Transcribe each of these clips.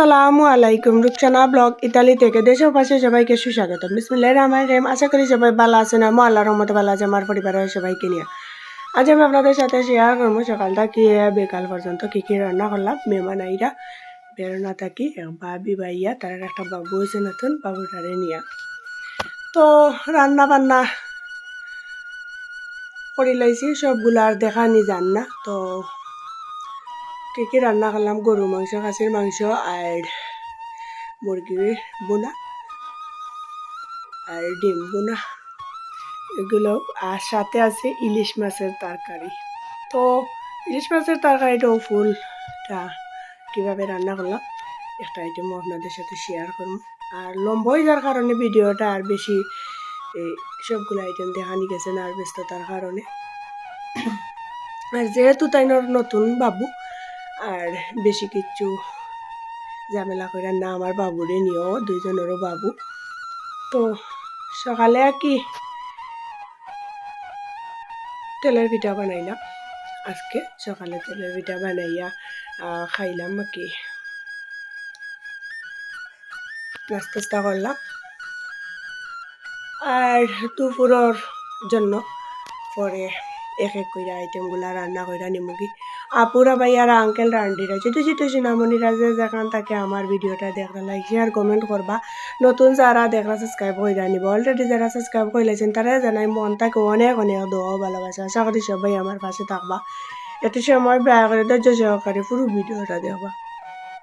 আসসালামু আলাইকুম। Rukhsana blog Italy থেকে দেশ ও পাশে সবাইকে সুস্বাগত বিসমিল্লাহির রহমানির রহিম। আশা করি সবাই ভালো আছেন। আমি আল্লাহর রহমতে ভালো আছে। আমার পরিবারের সবাইকে নিয়ে। আজ আমি আপনাদের সাথে শেয়ার করব সকালটা কি বিকাল পর্যন্ত কি কি রান্না করলাম। মেহমান আইরা বেরোনা থাকি বাবি বাইয়া তার একটা বাবু হয়েছে নতুন, বাবুটারে নিয়ে। তো রান্না বান্না করে লাইছি। সবগুলো আর দেখা নি যান না। তো কি কি রান্না করলাম? গরু মাংস, খাসির মাংস আর মুরগির বোনা আর ডিম বোনা। এগুলো আর সাথে আছে ইলিশ মাছের তরকারি। তো ইলিশ মাছের তরকারিটাও ফুলটা কীভাবে রান্না করলাম, একটা আইটেম আপনাদের সাথে শেয়ার করব। আর লম্বা হয়ে যাওয়ার কারণে ভিডিওটা আর বেশি এই সবগুলো আইটেম দেখানি গেছে না, আর ব্যস্ততার কারণে। আর যেহেতু তাই নতুন বাবু আর বেশি কিচ্ছু ঝামেলা করে না, আমার বাবুরে নিয়েও দুইজনেরও বাবু। তো সকালে আর কি তেলের পিঠা বানাইলাম। আজকে সকালে তেলের পিঠা বানাইয়া খাইলাম কি। নাস্তা করলাম। আর দুপুরের জন্য পরে এক এক করে আইটেমগুলা রান্না করে নিমুগি আপুরা ভাইয়ারা আঙ্কেল রান্ডিরা যেটা যেটা সিনামণিরা যে যেখান থাকে আমার ভিডিওটা দেখরা লাইক শেয়ার কমেন্ট করবা। নতুন যারা দেখরা সাবস্ক্রাইব করে নিব। অলরেডি যারা সাবস্ক্রাইব করে লেছেন তারা জানাই মন থাকে অনেক অনেক দোয়া ভালোবাসা। আশা করি সবাই আমার পাশে থাকবা। এত সময় ব্যয় করে ধৈর্য সহকারে পুরো ভিডিওটা দেখবা।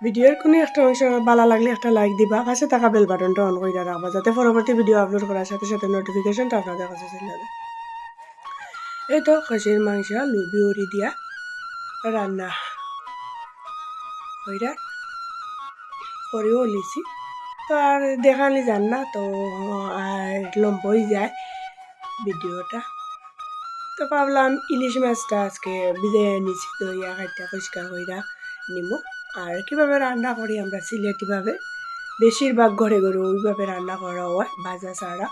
ভিডিওর কোনো একটা অংশ ভালো লাগলে একটা লাইক দিবা। পাশে থাকা বেল বাটনটা অন করে রাখবা, যাতে পরবর্তী ভিডিও আপলোড করার সাথে সাথে নোটিফিকেশনটা আপনাদের কাছে চলে যাবে এই তো খাসির মাংস লুবি দিয়া রান্না ওইটা করেও লিছি তো আর দেখালি যান না তো আর লম্বই যায় ভিডিওটা তো ভাবলাম ইলিশ মাছটা আজকে বিদায় নিছি দইয়া কাটটা পরিষ্কার কইরা নিমু আর কীভাবে রান্না করি আমরা সিলেটিভাবে বেশিরভাগ ঘরে ঘরে ওইভাবে রান্না করা হয় ভাজা ছাড়া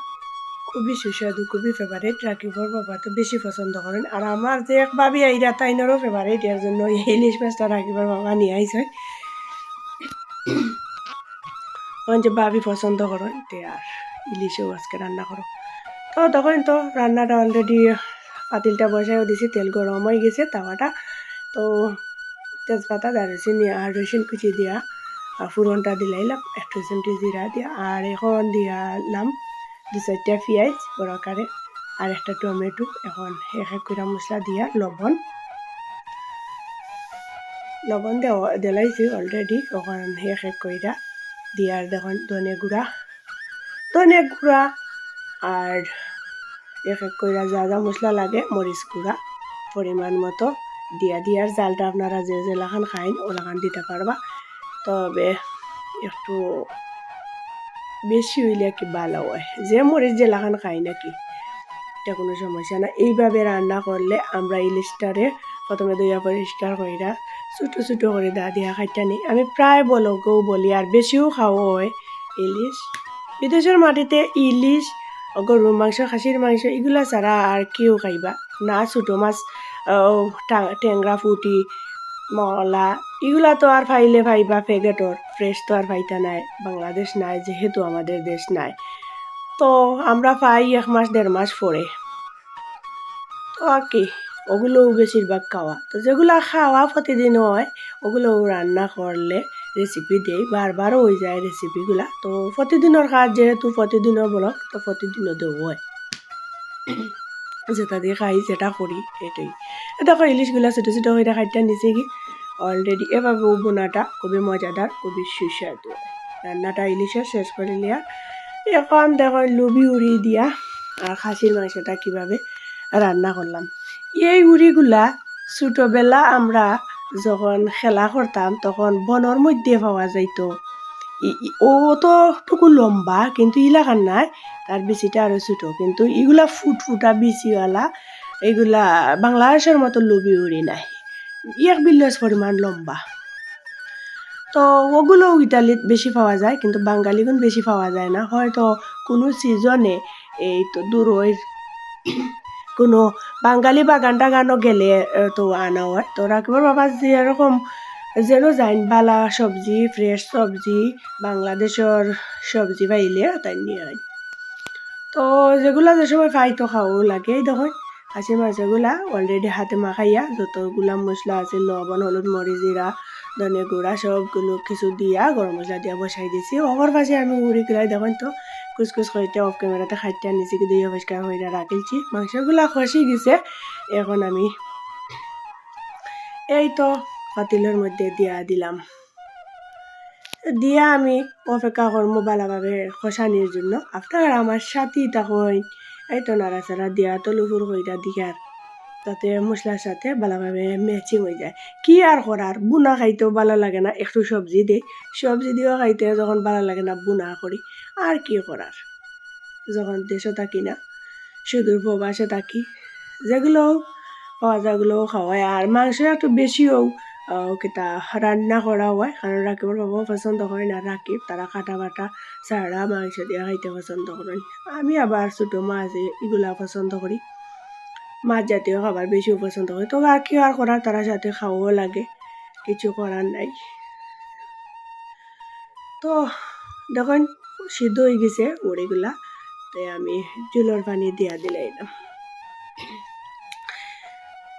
খুবই সুস্বাদু, খুবই ফেভারিট রাকিবর বাবা তো বেশি পছন্দ করেন। আর আমার যে এক ভাবি আইরা তাইনেরও ফেভারিট এর জন্য ইলিশ মাছটা রাকিবর বাবা নিয়ে ওই যে ভাবি পছন্দ করেন, তে আর ইলিশও আজকে রান্না করো। তো তখন তো, রান্নাটা অলরেডি পাতিলটা বসাইও দিছি, তেল গরম হয়ে গেছে, তাওয়াটা। তো তেজপাতা, দারুচিনি আর রসুন কুচি দিয়া, আর ফুরনটা দিলাইলাম একটু চিমটি জিরা দিয়া। আর এখন দিয়ালাম দু চারটা পেঁয়াজ বড় আকারে আর একটা টমেটো এখন এক এক করে মশলা দিয়া লবণ। লবণ দেওয়া দিলাইছি অলরেডি এখন এক এক কইরা দিয়ার দেখুন ধনে গুঁড়া। ধনে গুঁড়া আর এক এক কইরা যা যা মশলা লাগে মরিচ গুঁড়া পরিমাণ মতো দিয়া। দিয়ার জালটা আপনারা যে জেলাখান খাইন ওলাখান দিতে পারবা তবে একটু বেশি হইলে কি ভালো হয়? যে মরিচ জেলাখান খাই নাকি? এটা কোনো সমস্যা না। এইভাবে রান্না করলে আমরা ইলিশটারে প্রথমে দইয়া পরিষ্কার কইরা ছোটো ছোটো করে দা দিয়া খাইটা নিই। আমি প্রায় বলকেও বলি, আর বেশিও খাওয়া হয় ইলিশ। বিদেশের মাটিতে ইলিশ, গরুর মাংস, খাসির মাংস এগুলা ছাড়া আর কেউ খাইবা না। ছোটো মাছ ট্যাংরা ফুটি মলা এগুলা তো আর ফাইলে ফাইবা প্যাকেটর ফ্রেশ তো আর ফাইতা নাই, বাংলাদেশ নাই, যেহেতু আমাদের দেশ নাই। তো আমরা পাই এক মাস, দেড় মাস পরে। তো আর কি ওগুলোও বেশিরভাগ খাওয়া। তো যেগুলা খাওয়া প্রতিদিন হয় ওগুলোও রান্না করলে রেসিপি দেই, বারবারও হয়ে যায় রেসিপিগুলা তো প্রতিদিনের কাজ যেহেতু প্রতিদিনও ব্লগ তো প্রতিদিনও দেওয়া হয়। যেটা দিয়ে খাই, যেটা করি, এটাই। দেখো ইলিশগুলা ছোটো ছোটো হয়ে খাইটা নিচে কি? অলরেডি এভাবে বোনাটা খুবই মজাদার, খুবই সুস্বাদু। রান্নাটা ইলিশের শেষ করে লিয়া এখন দেখো লুবি উড়ি দিয়া আর খাসির মাংসটা কীভাবে রান্না করলাম। এই উড়িগুলা ছোটোবেলা আমরা যখন খেলা করতাম, তখন বনের মধ্যে পাওয়া যাইতো। ই- ই- ও তো টুকু লম্বা, কিন্তু ইলাকার নাই, তার বিচিটা আরও ছোটো। কিন্তু এগুলা ফুট ফুটা বিচিওয়ালা এগুলা বাংলাদেশের মতো লুবি উড়ি নাই। এক বিলিয়স পরিমাণ লম্বা। তো ওগুলো ইটালিত বেশি পাওয়া যায়, কিন্তু বাঙালিগুন বেশি পাওয়া যায় না। হয়তো কোনো সিজনে এই তো দূরের কোনো বাঙালি বাগান টাগানও গেলে তো আনা হয়। তো রাকিবর বাবা, যেরকম যেন যাইন, বালা সবজি ফ্রেশ সবজি, বাংলাদেশের সবজি পাইলে তাই নিয়ে আইন। তো যেগুলা যে সময় পাই তো খাওয়াও লাগে দেখুন। খাসি মাংসগুলা অলরেডি হাতে মাখাইয়া যতগুলা মশলা আছে, লবণ, হলুদ, মরিচ, জিরা, ধনে গুঁড়া, সবগুলো কিছু দিয়া গরম মশলা দিয়া বসাই দিছি। অপর পাশে আমি উড়ি গেলাই দেখুন তো, কুচকুচ করিতে অফ ক্যামেরাতে খাইতে নিচে কি দিয়ে পরিষ্কার করে রাখিলছি। মাংসগুলা খসি গেছে, এখন আমি এই তো পাতিলের মধ্যে দিয়া দিলাম। দিয়া আমি অপেক্ষা করব ভালোভাবে খসানির জন্য। আপনারা আমার সাথেই তখন এই তো নাড়াচাড়া দিয়া তলুফুর কইরা দিয়ার তাতে মশলার সাথে ভালোভাবে ম্যাচিং হয়ে যায়। কি আর করার বুনা খাইতেও ভালো লাগে না, একটু সবজি দিই সবজি দিয়েও খাইতে যখন ভালো লাগে না, বুনা করি আর কি করার যখন দেশে থাকি না সুদূর প্রবাসে থাকি, যেগুলো পাওয়া যাগুলোও খাওয়াই। আর মাংস একটু বেশিও কিতা রান্না করা হয়। কারণ রাকিবের বাবাও পছন্দ করে না রাকিব তারা কাটা বাটা ছাড়া মাংস দিয়ে খাইতে পছন্দ করেন আমি আবার ছোটো মাছ এগুলা পছন্দ করি মাছ জাতীয় খাবার বেশিও পছন্দ করি তবে আর কি আর করার তারা সাথে খাওয়াও লাগে, কিছু করার নাই। তো, দেখুন সিদ্ধ হয়ে গেছে উড়িগুলা তাই আমি চুলোর পানি দিয়া দিলাম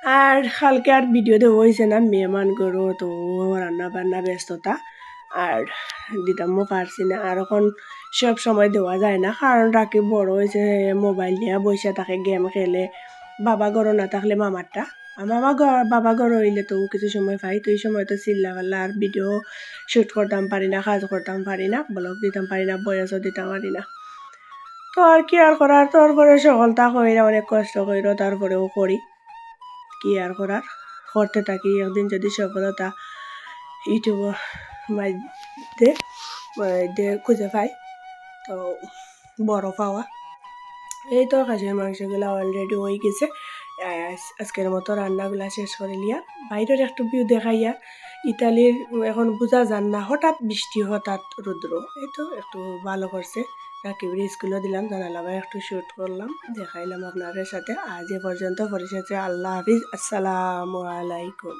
আর কালকে আর ভিডিও দেওয়া হয়েছে না, মেহমান করো তো রান্না বান্না ব্যস্ততা। আর দিতামও পারছি না, আর এখন সব সময় দেওয়া যায় না, কারণ রাখি বড় হয়েছে মোবাইল নিয়ে বসে থাকে, গেম খেলে। বাবা ঘর না থাকলে মামারটা। মামা ঘর বাবা ঘর হইলে তো কিছু সময় পাই তো এই সময় তো চিল্লা পাল্লা আর ভিডিও শ্যুট করতাম পারি না, কাজ করতাম পারি না ব্লগ দিতাম পারি না, বয়সও দিতাম পারি না। তো আর কি আর করার, তারপরে সফলতা কইরা, অনেক কষ্ট কইরো তারপরেও করি। কি আর করার? করতে থাকি একদিন যদি সফলতা ইউটিউবের মধ্যে মধ্যে খুঁজে পাই, তো বড় পাওয়া। এই তো খাসির মাংসগুলো অলরেডি হয়ে গেছে। আজকের মতো রান্নাগুলা শেষ করে লিয়া বাইরের একটু ভিউ দেখাইয়া ইতালির, এখন বোঝা যান না, হঠাৎ বৃষ্টি, হঠাৎ রুদ্র, এই তো একটু ভালো করছে। রাকিবের স্কুলে দিলাম জানালাম একটু শ্যুট করলাম, দেখাইলাম আপনাদের সাথে। আজ এ পর্যন্ত পরিশেষে আল্লাহ হাফিজ, আসসালামু আলাইকুম।